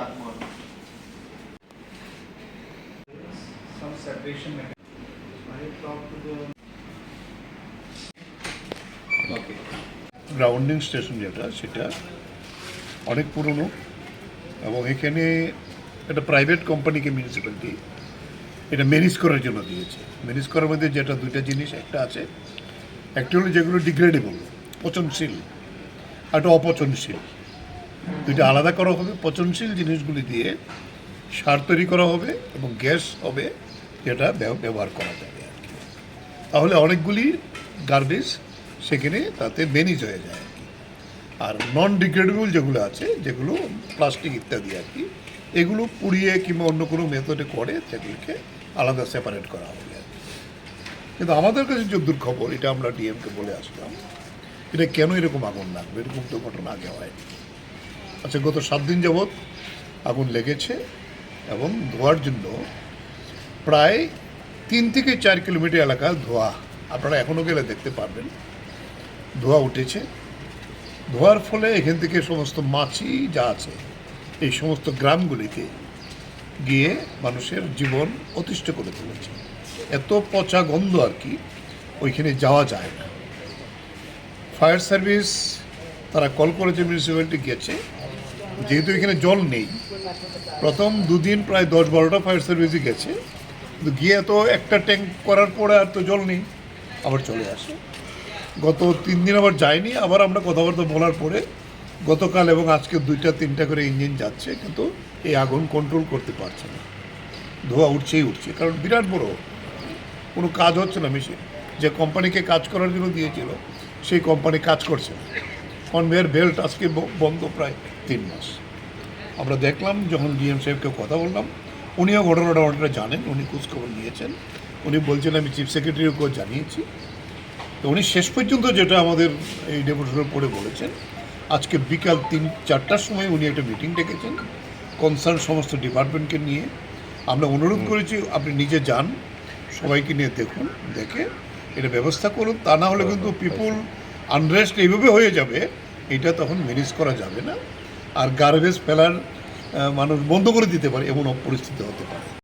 that one. Some separation mechanism. I talked to grounding station যেটা সেটা অনেক পুরনো এবং এখানে একটা প্রাইভেট কোম্পানিকে মিউনিসিপ্যালিটি এটা ম্যানেজ করার জন্য দিয়েছে ম্যানেজ করার মধ্যে যেটা দুইটা জিনিস একটা আছে একটা হলো যেগুলো ডিগ্রেডেবল পচনশীল আর একটা অপচনশীল দুইটা আলাদা করা হবে, পচনশীল জিনিসগুলি দিয়ে সার তৈরি করা হবে এবং গ্যাস হবে যেটা ব্যবহার করা যাবে আর কি। তাহলে অনেকগুলি গার্বেজ সেখানে তাতে ম্যানেজ হয়ে যায় আর কি। আর নন ডিগ্রেডেবল যেগুলো আছে, যেগুলো প্লাস্টিক ইত্যাদি আর কি, এগুলো পুড়িয়ে কিংবা অন্য কোনো মেথডে করে সেগুলিকে আলাদা সেপারেট করা হবে কিন্তু আমাদের কাছে যদ্দূর খবর এটা আমরা ডিএমকে বলে আসলাম, এটা কেন এরকম আগুন লাগবে? এরকম তো ঘটনা আগে হয়নি। আচ্ছা গত সাত দিন যাবৎ আগুন লেগেছে এবং ধোয়ার জন্য প্রায় তিন থেকে চার কিলোমিটার এলাকা ধোয়া। আপনারা এখনও গেলে দেখতে পারবেন। ধোয়া উঠেছে। ধোয়ার ফলে এখান থেকে সমস্ত মাছি যা আছে, এই সমস্ত গ্রামগুলিতে গিয়ে মানুষের জীবন অতিষ্ঠ করে তুলেছে। এত পচা গন্ধ আর কি ওইখানে যাওয়া যায় না। ফায়ার সার্ভিস, তারা কল করেছে মিউনিসিপ্যালিটি গেছে যেহেতু এখানে জল নেই। প্রথম দুদিন প্রায় দশ বারোটা ফায়ার সার্ভিসই গেছে। কিন্তু গিয়ে তো একটা ট্যাঙ্ক করার পরে আর তো জল নেই। আবার চলে আসে। গত তিন দিন আবার যায়নি। আবার আমরা কথাবার্তা বলার পরে গতকাল এবং আজকে দুইটা, তিনটা করে ইঞ্জিন যাচ্ছে, কিন্তু এই আগুন কন্ট্রোল করতে পারছে না। ধোয়া উঠছেই উঠছে। কারণ বিরাট বড়। কোনো কাজ হচ্ছে না মেশিন যে কোম্পানিকে কাজ করার জন্য দিয়েছিল, সেই কোম্পানি কাজ করছে না। কনভেয়ার বেল্ট আজকে বন্ধ প্রায় তিন মাস। আমরা দেখলাম যখন ডিএম সাহেবকে কথা বললাম উনিও ঘটনাটা অনেকটা জানেন উনি খোঁজখবর নিয়েছেন। উনি বলছেন আমি চিফ সেক্রেটারিকেও জানিয়েছি। তো উনি শেষ পর্যন্ত যেটা আমাদের এই ডেপুটেশনের পড়ে বলেছেন আজকে বিকাল তিন চারটার সময় উনি একটা মিটিং ডেকেছেন কনসার্ন সমস্ত ডিপার্টমেন্টকে নিয়ে। আমরা অনুরোধ করেছি আপনি নিজে যান সবাইকে নিয়ে দেখুন দেখে এটা ব্যবস্থা করুন। তা না হলে কিন্তু পিপুল আনরেস্ট এইভাবে হয়ে যাবে, এটা তখন ম্যানেজ করা যাবে না। আর গার্বেজ ফেলার মানুষ বন্ধ করে দিতে পারে, এমন পরিস্থিতি হতে পারে।